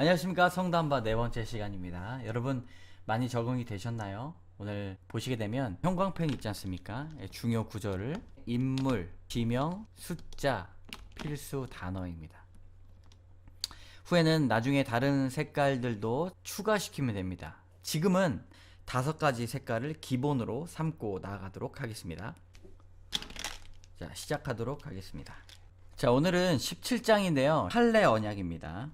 안녕하십니까 성담바 네 번째 시간입니다. 여러분 많이 적응이 되셨나요? 오늘 보시게 되면 형광펜 있지 않습니까? 예, 중요 구절을 인물, 지명, 숫자, 필수 단어입니다. 후에는 나중에 다른 색깔들도 추가시키면 됩니다. 지금은 다섯 가지 색깔을 기본으로 삼고 나아가도록 하겠습니다. 자, 시작하도록 하겠습니다. 자, 오늘은 17장인데요. 할례 언약입니다.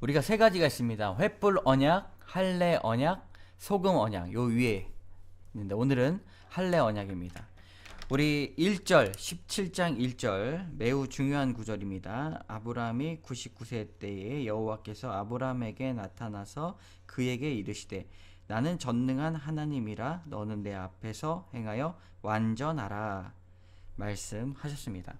우리가 세 가지가 있습니다. 횃불 언약, 할례 언약, 소금 언약. 요 위에 있는데 오늘은 할례 언약입니다. 우리 1절 17장 1절 매우 중요한 구절입니다. 아브라함이 99세 때에 여호와께서 아브라함에게 나타나서 그에게 이르시되 나는 전능한 하나님이라 너는 내 앞에서 행하여 완전하라 말씀하셨습니다.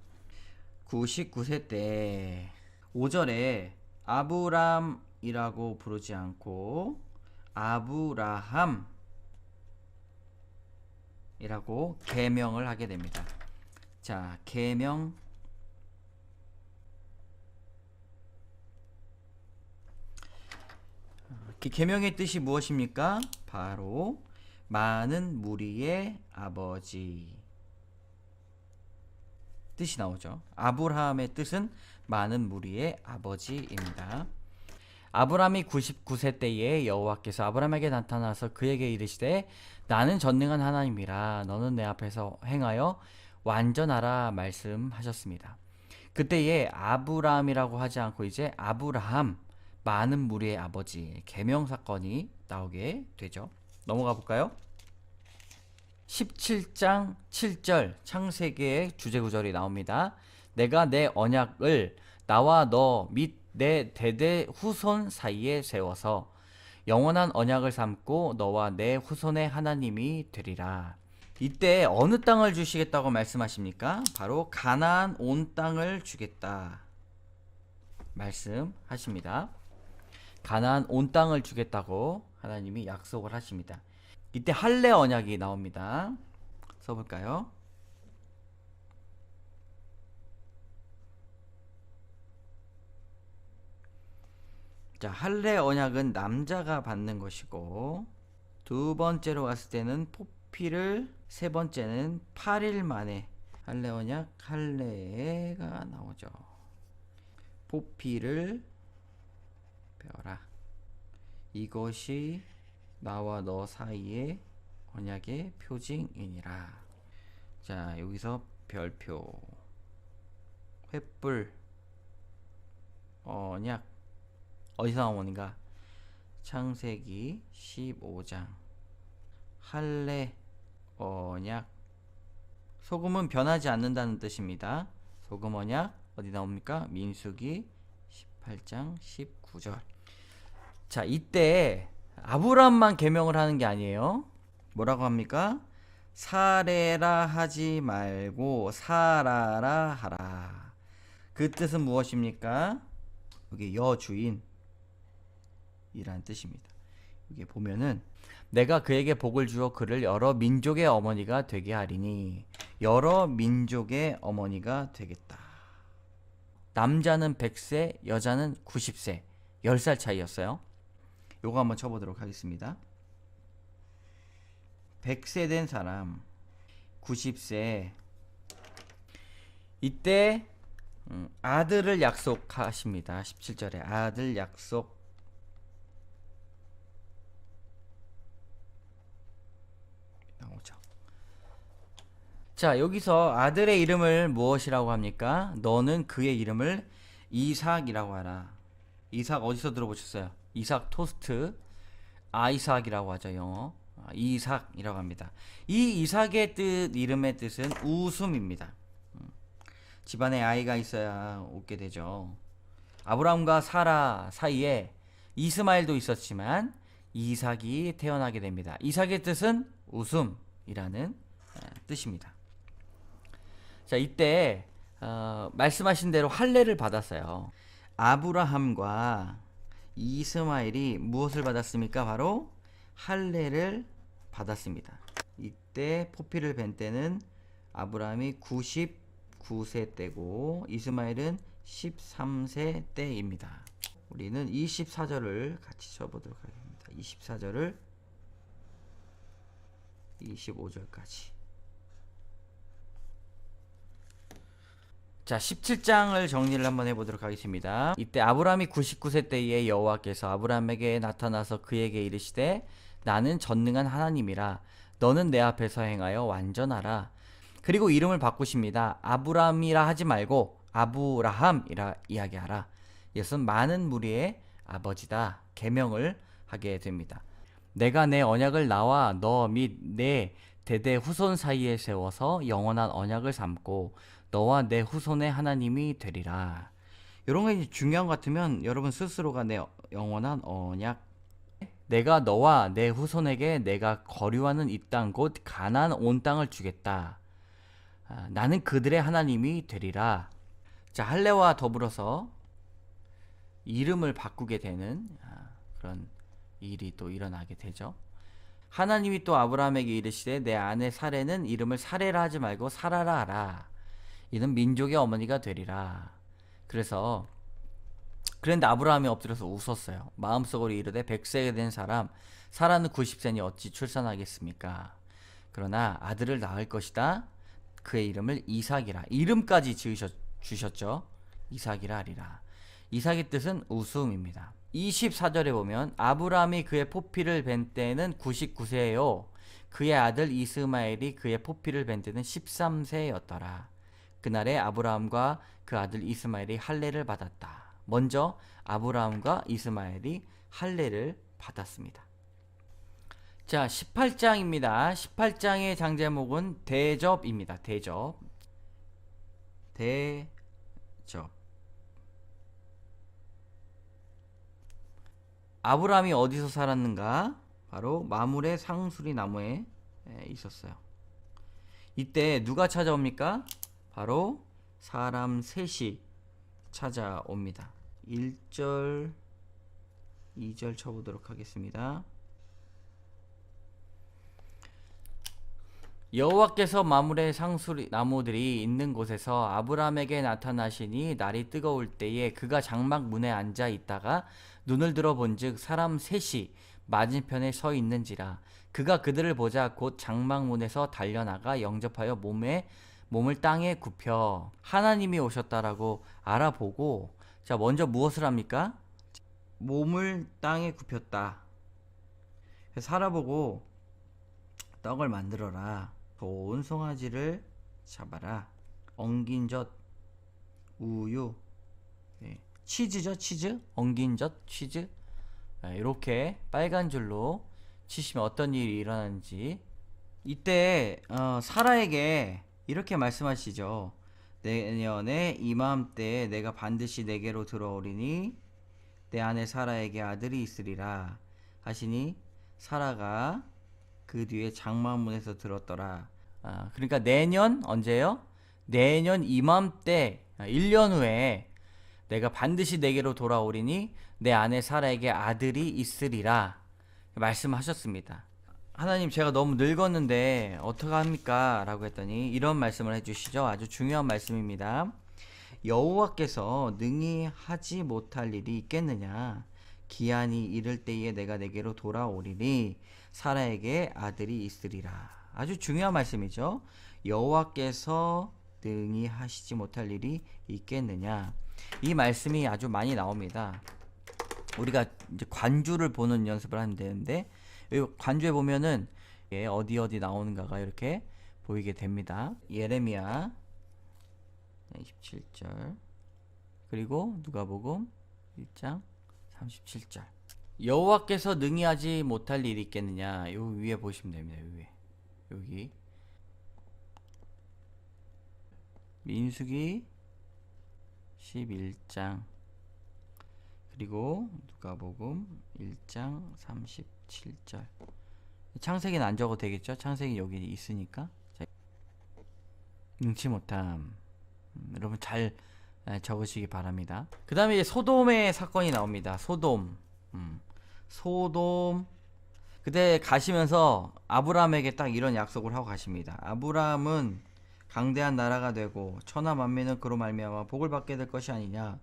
99세 때 5절에 아브람이라고 부르지 않고 아브라함 이라고 개명을 하게 됩니다. 자, 개명 그 개명의 뜻이 무엇입니까? 바로 많은 무리의 아버지 뜻이 나오죠. 아브라함의 뜻은 많은 무리의 아버지입니다. 아브라함이 99세 때에 여호와께서 아브라함에게 나타나서 그에게 이르시되 나는 전능한 하나님이라 너는 내 앞에서 행하여 완전하라 말씀하셨습니다. 그때에 아브라함이라고 하지 않고 이제 아브라함 많은 무리의 아버지 계명 사건이 나오게 되죠. 넘어가 볼까요? 17장 7절 창세기의 주제 구절이 나옵니다. 내가 내 언약을 나와 너 및 내 대대 후손 사이에 세워서 영원한 언약을 삼고 너와 내 후손의 하나님이 되리라. 이때 어느 땅을 주시겠다고 말씀하십니까? 바로 가나안 온 땅을 주겠다. 말씀하십니다. 가나안 온 땅을 주겠다고 하나님이 약속을 하십니다. 이때 할례 언약이 나옵니다. 써볼까요? 자, 할례 언약은 남자가 받는 것이고 두 번째로 갔을 때는 포피를 세 번째는 8일 만에 할례 언약 할례가 나오죠. 포피를 배워라. 이것이 나와 너 사이의 언약의 표징이니라. 자, 여기서 별표 횃불 언약 어디서 나오는가? 창세기 15장 할례 언약 소금은 변하지 않는다는 뜻입니다. 소금 언약 어디 나옵니까? 민수기 18장 19절. 자, 이때 아브람만 계명을 하는 게 아니에요. 뭐라고 합니까? 사례라 하지 말고 살아라 하라. 그 뜻은 무엇입니까? 여기 여주인 이란 뜻입니다. 여기 보면은 내가 그에게 복을 주어 그를 여러 민족의 어머니가 되게 하리니 여러 민족의 어머니가 되겠다. 남자는 100세, 여자는 90세. 10살 차이였어요. 요거 한번 쳐보도록 하겠습니다. 100세 된 사람, 90세. 이때 음, 아들을 약속하십니다. 17절에 아들 약속 나오죠. 자, 여기서 아들의 이름을 무엇이라고 합니까? 너는 그의 이름을 이삭이라고 하라. 이삭 어디서 들어보셨어요? 이삭 토스트 아이삭이라고 하죠 영어. 아, 이삭이라고 합니다. 이 이삭의 뜻 이름의 뜻은 웃음입니다. 음, 집안에 아이가 있어야 웃게 되죠. 아브라함과 사라 사이에 이스마엘도 있었지만 이삭이 태어나게 됩니다. 이삭의 뜻은 웃음이라는 뜻입니다. 자 이때 어, 말씀하신 대로 할례를 받았어요. 아브라함과 이스마엘이 무엇을 받았습니까? 바로 할례를 받았습니다. 이때 포피를 벤 때는 아브라함이 99 99세 때고 이스마엘은 13세 때입니다. 우리는 24절을 같이 쳐보도록 하겠습니다. 24절을 25절까지. 자, 17장을 정리를 한번 해보도록 하겠습니다. 이때 아브라함이 99세 때에 여호와께서 아브라함에게 나타나서 그에게 이르시되 나는 전능한 하나님이라 너는 내 앞에서 행하여 완전하라. 그리고 이름을 바꾸십니다. 아브라함이라 하지 말고 아브라함이라 이야기하라. 이것은 많은 무리의 아버지다. 계명을 하게 됩니다. 내가 내 언약을 나와 너 및 내 대대 후손 사이에 세워서 영원한 언약을 삼고 너와 내 후손의 하나님이 되리라. 이런 게 중요한 것 같으면 여러분 스스로가 내 영원한 언약 내가 너와 내 후손에게 내가 거류하는 이 땅 곧 가나안 온 땅을 주겠다. 아, 나는 그들의 하나님이 되리라. 자 할례와 더불어서 이름을 바꾸게 되는 아, 그런 일이 또 일어나게 되죠. 하나님이 또 아브라함에게 이르시되 내 아내 사레는 이름을 사레라 하지 말고 사라라 하라. 이는 민족의 어머니가 되리라. 그래서 그런데 아브라함이 엎드려서 웃었어요. 마음속으로 이르되 백세가 된 사람 사라는 90세니 어찌 출산하겠습니까? 그러나 아들을 낳을 것이다. 그의 이름을 이삭이라. 이름까지 지으셨 주셨죠. 이삭이라 하리라. 이삭의 뜻은 웃음입니다. 24절에 보면 아브라함이 그의 포피를 벤 때는 99세예요. 그의 아들 이스마엘이 그의 포피를 벤 때는 13세였더라. 그날에 아브라함과 그 아들 이스마엘이 할례를 받았다. 먼저 아브라함과 이스마엘이 할례를 받았습니다. 자, 18장입니다. 18장의 장제목은 대접입니다. 대접. 대접. 아브라함이 어디서 살았는가? 바로 마물의 상수리 나무에 있었어요. 이때 누가 찾아옵니까? 바로 사람 셋이 찾아옵니다. 1절, 2절 쳐보도록 하겠습니다. 여호와께서 마물의 상수리 나무들이 있는 곳에서 아브라함에게 나타나시니 날이 뜨거울 때에 그가 장막 문에 앉아 있다가 눈을 들어 본즉 사람 셋이 맞은편에 서 있는지라 그가 그들을 보자 곧 장막 문에서 달려나가 영접하여 몸에 몸을 땅에 굽혀 하나님이 오셨다라고 알아보고 자 먼저 무엇을 합니까? 몸을 땅에 굽혔다. 살아보고 떡을 만들어라. 좋은 송아지를 잡아라. 엉긴 젖, 우유, 네. 치즈죠, 치즈. 엉긴 젖, 치즈. 네, 이렇게 빨간 줄로 치시면 어떤 일이 일어나는지. 이때 어, 사라에게 이렇게 말씀하시죠. 내년에 이맘때에 내가 반드시 내게로 들어오리니 내 안에 사라에게 아들이 있으리라 하시니 사라가 그 뒤에 장막문에서 들었더라. 아, 그러니까 내년 언제요? 내년 이맘때 1년 후에 내가 반드시 내게로 돌아오리니 내 안에 사라에게 아들이 있으리라 말씀하셨습니다. 하나님 제가 너무 늙었는데 어떡합니까? 라고 했더니 이런 말씀을 해주시죠. 아주 중요한 말씀입니다. 여호와께서 능히 하지 못할 일이 있겠느냐? 기한이 이를 때에 내가 내게로 돌아오리니 사라에게 아들이 있으리라. 아주 중요한 말씀이죠. 여호와께서 능히 하시지 못할 일이 있겠느냐? 이 말씀이 아주 많이 나옵니다. 우리가 이제 관주를 보는 연습을 하면 되는데 관주에 보면은 어디 어디 나오는가가 이렇게 보이게 됩니다. 예레미야 27절 그리고 누가복음 1장 37절 여호와께서 능히 하지 못할 일이 있겠느냐 요 위에 보시면 됩니다. 요 위에 여기 민수기 11장. 그리고 누가복음 1장 37절. 창세기는 안 적어도 되겠죠? 창세기 여기 있으니까. 자, 능치 못함. 음, 여러분 잘 적으시기 바랍니다. 그 다음에 이제 소돔의 사건이 나옵니다. 소돔. 음, 소돔. 그때 가시면서 아브라함에게 딱 이런 약속을 하고 가십니다. 아브라함은 강대한 나라가 되고 천하 만민은 그로 말미암아 복을 받게 될 것이 아니냐.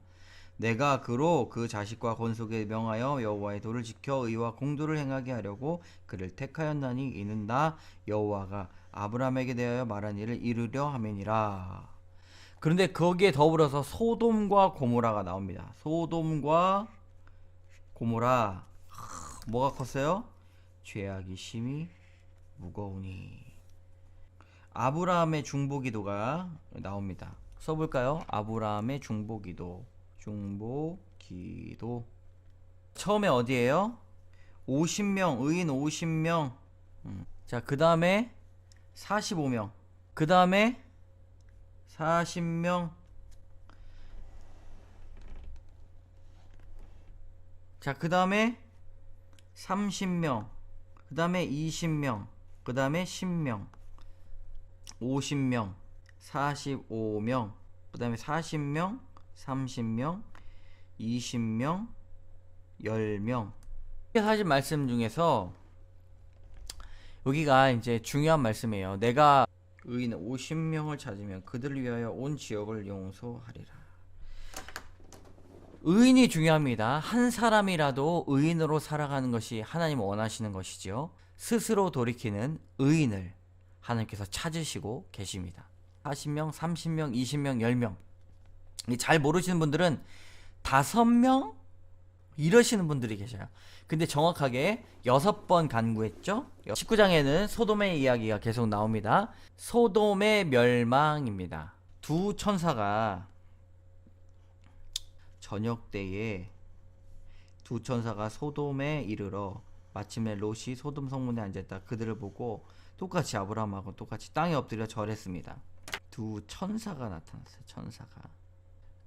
내가 그로 그 자식과 건속에 명하여 여호와의 도를 지켜 의와 공도를 행하게 하려고 그를 택하였나니 이는 나 여호와가 아브라함에게 대하여 말한 일을 이루려 함이니라. 그런데 거기에 더불어서 소돔과 고모라가 나옵니다. 소돔과 고모라. 하, 뭐가 컸어요? 죄악이 심히 무거우니 아브라함의 중보기도가 나옵니다. 써볼까요? 아브라함의 중보기도 중보기도 처음에 어디에요? 50명 의인 50명 음. 자 그 다음에 45명 그 다음에 40명 자 그 다음에 30명 그 다음에 20명 그 다음에 10명 50명 45명 그 다음에 40명 30명 20명 10명 사실 말씀 중에서 여기가 이제 중요한 말씀이에요 내가 의인 50명을 찾으면 그들을 위하여 온 지역을 용서하리라 의인이 중요합니다. 한 사람이라도 의인으로 살아가는 것이 하나님 원하시는 것이지요. 스스로 돌이키는 의인을 하나님께서 찾으시고 계십니다. 40명, 30명, 20명, 10명. 이잘 모르시는 분들은 5명 이러시는 분들이 계셔요. 근데 정확하게 6번 간구했죠. 19장에는 소돔의 이야기가 계속 나옵니다. 소돔의 멸망입니다. 두 천사가 저녁 때에 두 천사가 소돔에 이르러 마침내 롯이 소돔 성문에 앉았다. 그들을 보고 똑같이 아브라함하고 똑같이 땅에 엎드려 절했습니다. 두 천사가 나타났어요. 천사가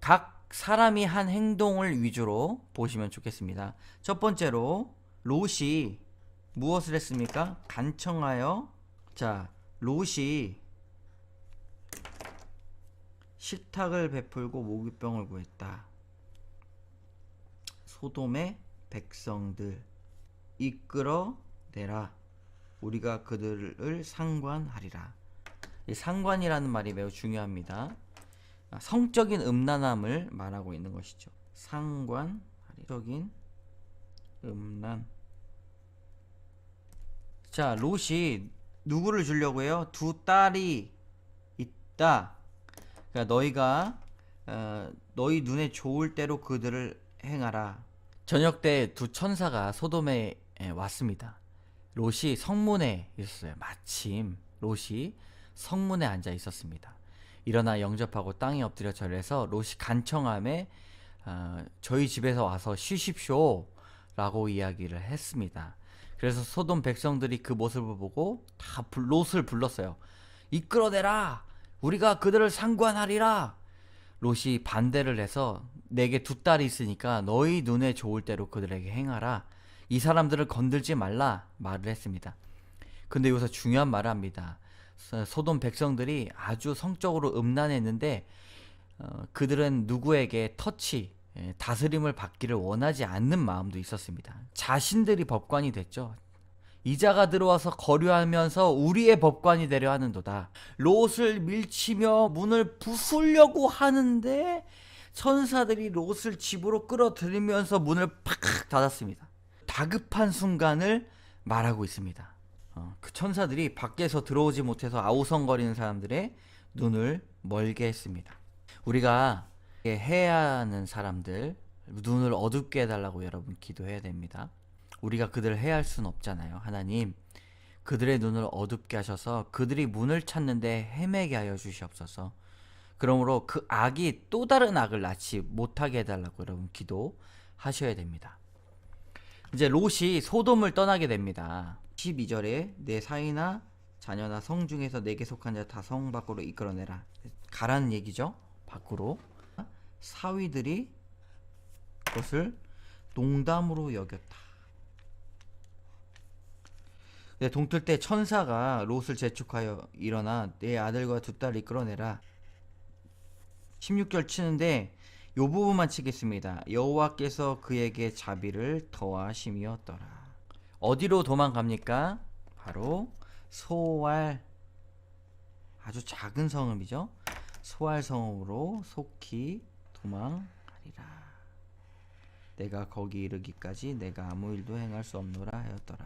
각 사람이 한 행동을 위주로 보시면 좋겠습니다. 첫 번째로 롯이 무엇을 했습니까? 간청하여 자 롯이 식탁을 베풀고 모기병을 구했다. 소돔의 백성들 이끌어 내라. 우리가 그들을 상관하리라. 이 상관이라는 말이 매우 중요합니다. 아, 성적인 음란함을 말하고 있는 것이죠. 상관, 적인 음란. 자, 롯이 누구를 주려고 해요? 두 딸이 있다. 그러니까 너희가 어, 너희 눈에 좋을 대로 그들을 행하라. 저녁 때 두 천사가 소돔에 예, 왔습니다. 롯이 성문에 있었어요. 마침 롯이 성문에 앉아 있었습니다. 일어나 영접하고 땅에 엎드려 절해서 롯이 간청함에 어, 저희 집에서 와서 쉬십시오라고 이야기를 했습니다. 그래서 소돔 백성들이 그 모습을 보고 다 불- 롯을 불렀어요. 이끌어내라. 우리가 그들을 상관하리라. 롯이 반대를 해서 내게 두 딸이 있으니까 너희 눈에 좋을 대로 그들에게 행하라. 이 사람들을 건들지 말라 말을 했습니다. 근데 여기서 중요한 말을 합니다. 서- 소돔 백성들이 아주 성적으로 음란했는데 어, 그들은 누구에게 터치, 예, 다스림을 받기를 원하지 않는 마음도 있었습니다. 자신들이 법관이 됐죠. 이자가 들어와서 거류하면서 우리의 법관이 되려 하는도다. 롯을 밀치며 문을 부수려고 하는데 천사들이 롯을 집으로 끌어들이면서 문을 팍 닫았습니다. 다급한 순간을 말하고 있습니다. 어, 그 천사들이 밖에서 들어오지 못해서 아우성거리는 사람들의 눈을 멀게 했습니다. 우리가 해야 하는 사람들 눈을 어둡게 해달라고 여러분 기도해야 됩니다. 우리가 그들을 해할 수는 없잖아요. 하나님 그들의 눈을 어둡게 하셔서 그들이 문을 찾는데 헤매게 하여 주시옵소서. 그러므로 그 악이 또 다른 악을 낳지 못하게 해달라고 여러분 기도하셔야 됩니다. 이제 롯이 소돔을 떠나게 됩니다. 12절에 내 사이나 자녀나 성 중에서 내게 속한 자 다 성 밖으로 이끌어내라. 가라는 얘기죠. 밖으로. 사위들이 그것을 농담으로 여겼다. 네, 동틀 때 천사가 롯을 재촉하여 일어나 내 아들과 두 딸을 이끌어내라. 16절 치는데 요 부분만 치겠습니다. 여호와께서 그에게 자비를 더하심이었더라. 어디로 도망갑니까? 바로 소알 아주 작은 성읍이죠. 소알 성읍으로 속히 도망하리라. 내가 거기 이르기까지 내가 아무 일도 행할 수 없노라 하였더라.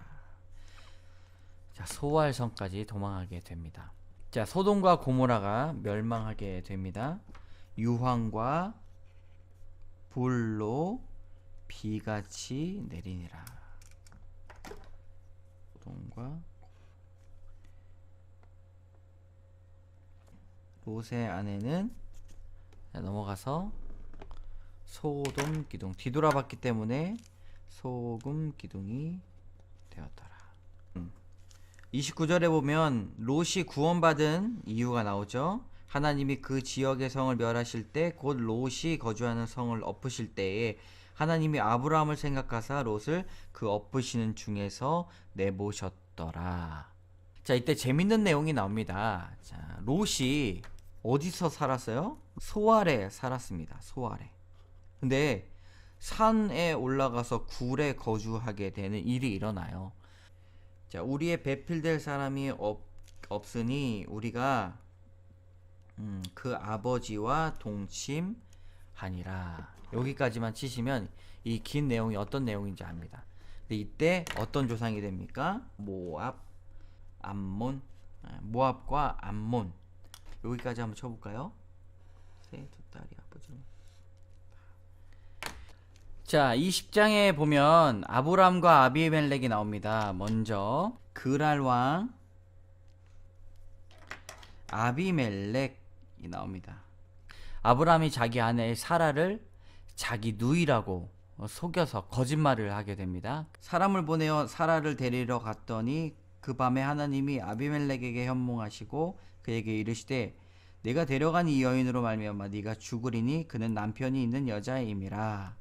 자, 소알 성까지 도망하게 됩니다. 자, 소돔과 고모라가 멸망하게 됩니다. 유황과 불로 비같이 내리니라. 소돔과 롯의 아내는 자, 넘어가서 소돔 기둥 뒤돌아봤기 때문에 소금 기둥이 되었더라. 음. 29절에 보면 롯이 구원받은 이유가 나오죠. 하나님이 그 지역의 성을 멸하실 때 곧 롯이 거주하는 성을 엎으실 때에 하나님이 아브라함을 생각하사 롯을 그 엎으시는 중에서 내모셨더라. 자, 이때 재밌는 내용이 나옵니다. 자, 롯이 어디서 살았어요? 소알에 살았습니다. 소알에. 근데 산에 올라가서 굴에 거주하게 되는 일이 일어나요. 자, 우리의 배필될 사람이 없, 없으니 우리가 음, 그 아버지와 동침하니라. 여기까지만 치시면 이 긴 내용이 어떤 내용인지 압니다. 근데 이때 어떤 조상이 됩니까? 모압, 암몬, 아, 모압과 암몬. 여기까지 한번 쳐볼까요? 세 두 딸이 아버지. 자, 20장에 보면 아브람과 아비멜렉이 나옵니다. 먼저 그랄 왕 아비멜렉이 나옵니다. 아브람이 자기 아내 사라를 자기 누이라고 속여서 거짓말을 하게 됩니다. 사람을 보내어 사라를 데리러 갔더니 그 밤에 하나님이 아비멜렉에게 현몽하시고 그에게 이르시되 내가 데려간 이 여인으로 말미암아 네가 죽으리니 그는 남편이 있는 여자임이라.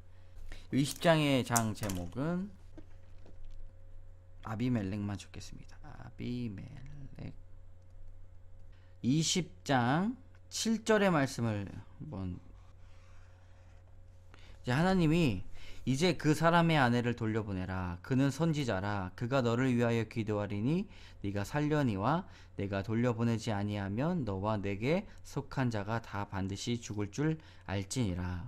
20장의 장 제목은 아비멜렉만 적겠습니다. 아비멜렉 20장 7절의 말씀을 한번 이제 하나님이 이제 그 사람의 아내를 돌려보내라. 그는 선지자라. 그가 너를 위하여 기도하리니 네가 살려니와 내가 돌려보내지 아니하면 너와 내게 속한 자가 다 반드시 죽을 줄 알지니라.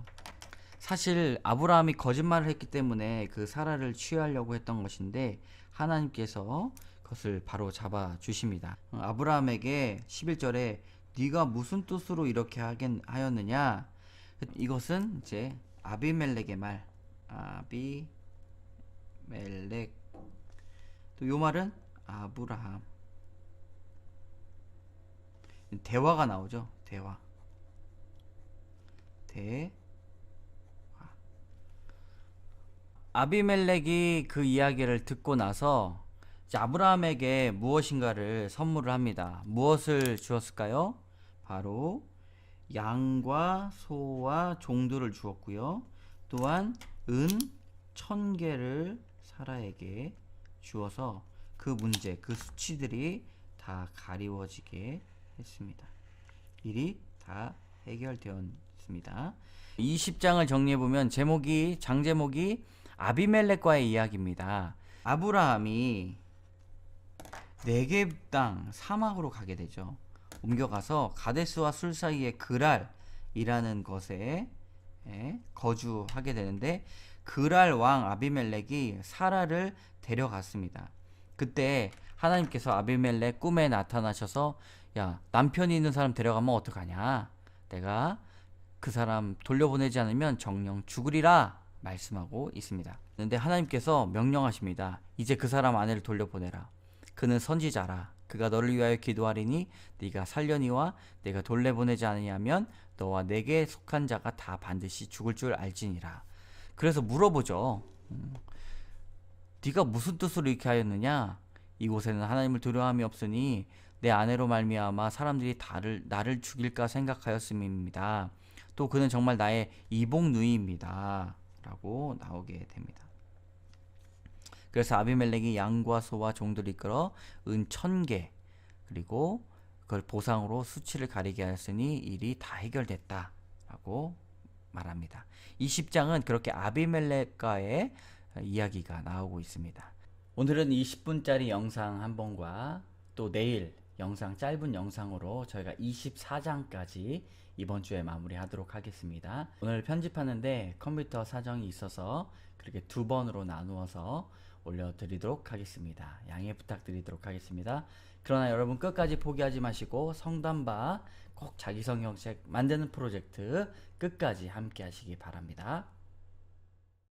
사실 아브라함이 거짓말을 했기 때문에 그 사라를 취하려고 했던 것인데 하나님께서 그것을 바로 잡아 주십니다. 아브라함에게 11절에 네가 무슨 뜻으로 이렇게 하긴 하였느냐? 이것은 이제 아비멜렉의 말. 아비멜렉. 또 요 말은 아브라함. 대화가 나오죠. 대화. 대 아비멜렉이 그 이야기를 듣고 나서 아브라함에게 무엇인가를 선물을 합니다. 무엇을 주었을까요? 바로 양과 소와 종들을 주었고요. 또한 은 천 개를 사라에게 주어서 그 문제, 그 수치들이 다 가리워지게 했습니다. 일이 다 해결되었습니다. 20장을 정리해 보면 제목이 장 제목이 아비멜렉과의 이야기입니다. 아브라함이 네겝 땅 사막으로 가게 되죠. 옮겨가서 가데스와 술 사이의 그랄이라는 것에 예, 거주하게 되는데 그랄 왕 아비멜렉이 사라를 데려갔습니다. 그때 하나님께서 아비멜렉 꿈에 나타나셔서 야 남편이 있는 사람 데려가면 어떡하냐? 내가 그 사람 돌려보내지 않으면 정령 죽으리라 말씀하고 있습니다. 그런데 하나님께서 명령하십니다. 이제 그 사람 아내를 돌려보내라. 그는 선지자라. 그가 너를 위하여 기도하리니 네가 살려니와 내가 돌려보내지 않으면 너와 내게 속한 자가 다 반드시 죽을 줄 알지니라. 그래서 물어보죠. 음, 네가 무슨 뜻으로 이렇게 하였느냐? 이곳에는 하나님을 두려움이 없으니 내 아내로 말미암아 사람들이 다를, 나를 죽일까 생각하였음입니다. 또 그는 정말 나의 이복 누이입니다. 라고 나오게 됩니다. 그래서 아비멜렉이 양과 소와 종들을 이끌어 은 천 개 그리고 그걸 보상으로 수치를 가리게 하였으니 일이 다 해결됐다라고 말합니다. 20장은 그렇게 아비멜렉과의 이야기가 나오고 있습니다. 오늘은 20분짜리 영상 한 번과 또 내일 영상 짧은 영상으로 저희가 24장까지 이번 주에 마무리하도록 하겠습니다. 오늘 편집하는데 컴퓨터 사정이 있어서 그렇게 두 번으로 나누어서 올려드리도록 하겠습니다. 양해 부탁드리도록 하겠습니다. 그러나 여러분 끝까지 포기하지 마시고 성단바 꼭 자기 성경책 만드는 프로젝트 끝까지 함께 하시기 바랍니다.